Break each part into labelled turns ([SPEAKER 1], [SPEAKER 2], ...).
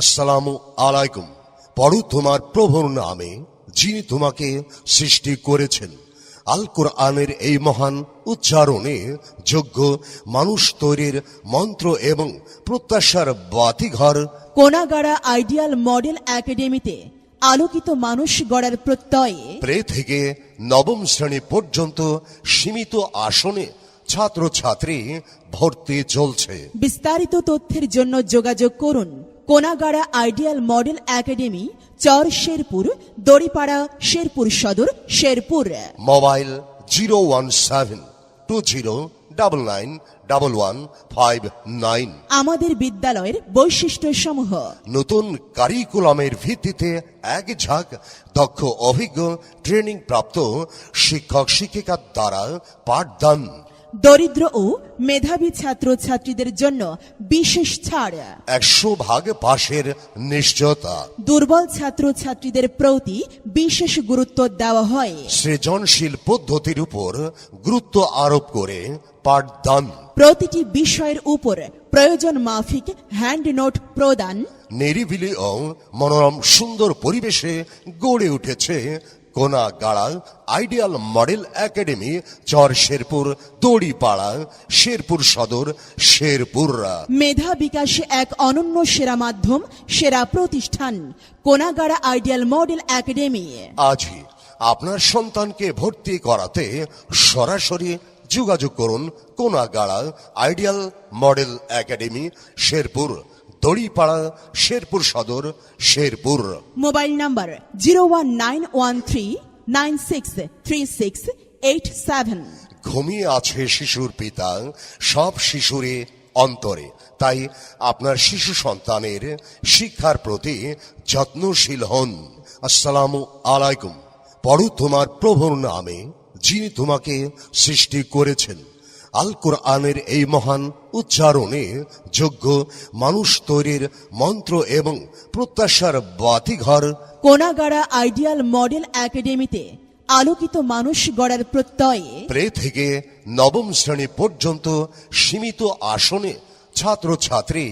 [SPEAKER 1] আসসালামু আলাইকুম। পড়ো তোমার প্রভুর নামে যিনি তোমাকে সৃষ্টি করেছেন। আল কোরআনের এই মহান উচ্চারণে যোগ্য মানুষ তৈরির মন্ত্র এবং প্রত্যাশার বাতিঘর।
[SPEAKER 2] কোনাগাড়া আইডিয়াল মডেল একাডেমিতে আলোকিত মানুষ গড়ার প্রত্যয়ে
[SPEAKER 1] প্রে থেকে নবম শ্রেণি পর্যন্ত সীমিত আসনে ছাত্রছাত্রী ভর্তি চলছে।
[SPEAKER 2] বিস্তারিত তথ্যের জন্য যোগাযোগ করুন Konagara ideal model academy Char Sherpur Daripara Sherpur Sadar Sherpur.
[SPEAKER 1] Mobile zero one seven two zero double nine double one five nine.
[SPEAKER 2] আমাদের বিদ্যালয়ের বৈশিষ্ট্য সমূহ
[SPEAKER 1] নতুন কারিকুলামের ভিত্তিতে এক ঝাঁক দক্ষ অভিজ্ঞ ট্রেনিং প্রাপ্ত শিক্ষক শিক্ষিকার দ্বারা পাঠদান।
[SPEAKER 2] দরিদ্র ও মেধাবী ছাত্র ছাত্রীদের জন্য বিশেষ ছাড়।
[SPEAKER 1] একশো ভাগ পাশের নিশ্চয়তা।
[SPEAKER 2] দুর্বল ছাত্র ছাত্রীদের প্রতি বিশেষ গুরুত্ব দেওয়া হয়।
[SPEAKER 1] সৃজনশীল পদ্ধতির উপর গুরুত্ব আরোপ করে পাঠদান।
[SPEAKER 2] প্রতিটি বিষয়ের উপর প্রয়োজন মাফিক হ্যান্ড নোট প্রদান।
[SPEAKER 1] নিরিবিলি ও মনোরম সুন্দর পরিবেশে গড়ে উঠেছে Konagara ideal model academy Char Sherpur Daripara Sherpur Sadar Sherpur
[SPEAKER 2] মেধা বিকাশে এক অনন্য সেরা মাধ্যম সেরা প্রতিষ্ঠান কোনাগাড়া আইডিয়াল মডেল একাডেমি।
[SPEAKER 1] আজই আপনার সন্তানকে ভর্তি করাতে সরাসরি যোগাযোগ করুন Konagara ideal model academy Sherpur. Daripara Sherpur Sadar Sherpur.
[SPEAKER 2] Mobile number zero one nine one three nine six three six eight seven.
[SPEAKER 1] ঘুমিয়ে আছে শিশুর পিতা সব শিশুরে অন্তরে। তাই আপনার শিশু সন্তানের শিক্ষার প্রতি যত্নশীল হন। আসসালামু আলাইকুম। পড়ো তোমার প্রভুর নামে যিনি তোমাকে সৃষ্টি করেছেন। আল কোরআনের এই মহান উচ্চারণে যোগ্য মানুষ তৈরির মন্ত্র এবং প্রত্যাশার বাতিঘর।
[SPEAKER 2] কোনাগাড়া আইডিয়াল মডেল একাডেমিতে আলোকিত মানুষ গড়ার প্রত্যয়ে
[SPEAKER 1] প্রে থেকে নবম শ্রেণি পর্যন্ত সীমিত আসনে ছাত্রছাত্রী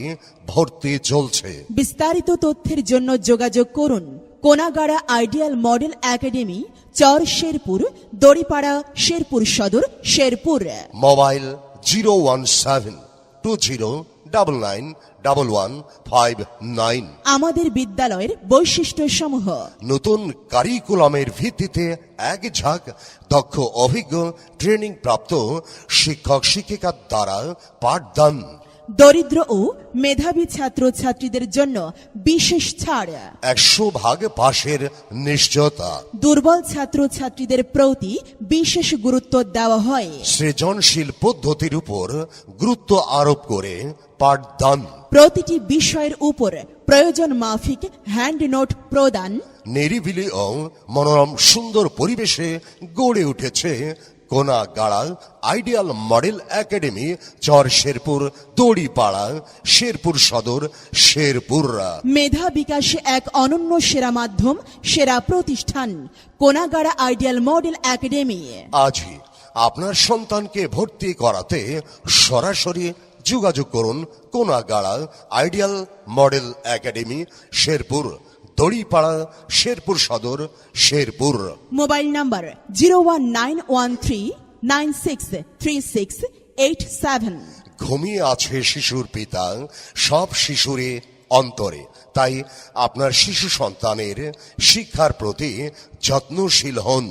[SPEAKER 1] ভর্তি চলছে।
[SPEAKER 2] বিস্তারিত তথ্যের জন্য যোগাযোগ করুন Konagara ideal model academy Char Sherpur Daripara Sherpur Sadar Sherpur.
[SPEAKER 1] Mobile zero one seven two zero double nine double one five nine.
[SPEAKER 2] আমাদের বিদ্যালয়ের বৈশিষ্ট্য সমূহ
[SPEAKER 1] নতুন কারিকুলামের ভিত্তিতে এক ঝাঁক দক্ষ অভিজ্ঞ ট্রেনিং প্রাপ্ত শিক্ষক শিক্ষিকার দ্বারা পাঠদান।
[SPEAKER 2] দরিদ্র ও মেধাবী ছাত্র ছাত্রীদের জন্য বিশেষ ছাড়।
[SPEAKER 1] একশো ভাগ পাশের নিশ্চয়তা।
[SPEAKER 2] দুর্বল ছাত্র ছাত্রীদের প্রতি বিশেষ গুরুত্ব দেওয়া হয়।
[SPEAKER 1] সৃজনশীল পদ্ধতির উপর গুরুত্ব আরোপ করে পাঠদান।
[SPEAKER 2] প্রতিটি বিষয়ের উপর প্রয়োজন মাফিক হ্যান্ড নোট প্রদান।
[SPEAKER 1] নিরিবিলি ও মনোরম সুন্দর পরিবেশে গড়ে উঠেছে Konagara ideal model academy Char Sherpur Daripara Sherpur Sadar Sherpur.
[SPEAKER 2] মেধা বিকাশে এক অনন্য সেরা মাধ্যম সেরা প্রতিষ্ঠান। Konagara ideal model academy.
[SPEAKER 1] আজই আপনার সন্তানকে ভর্তি করাতে সরাসরি যোগাযোগ করুন Konagara ideal model academy Sherpur. Daripara Sherpur Sadar Sherpur.
[SPEAKER 2] Mobile number zero one nine one three nine six three six eight seven.
[SPEAKER 1] ঘুমিয়ে আছে শিশুর পিতা সব শিশুরে অন্তরে। তাই আপনার শিশু সন্তানের শিক্ষার প্রতি যত্নশীল হন।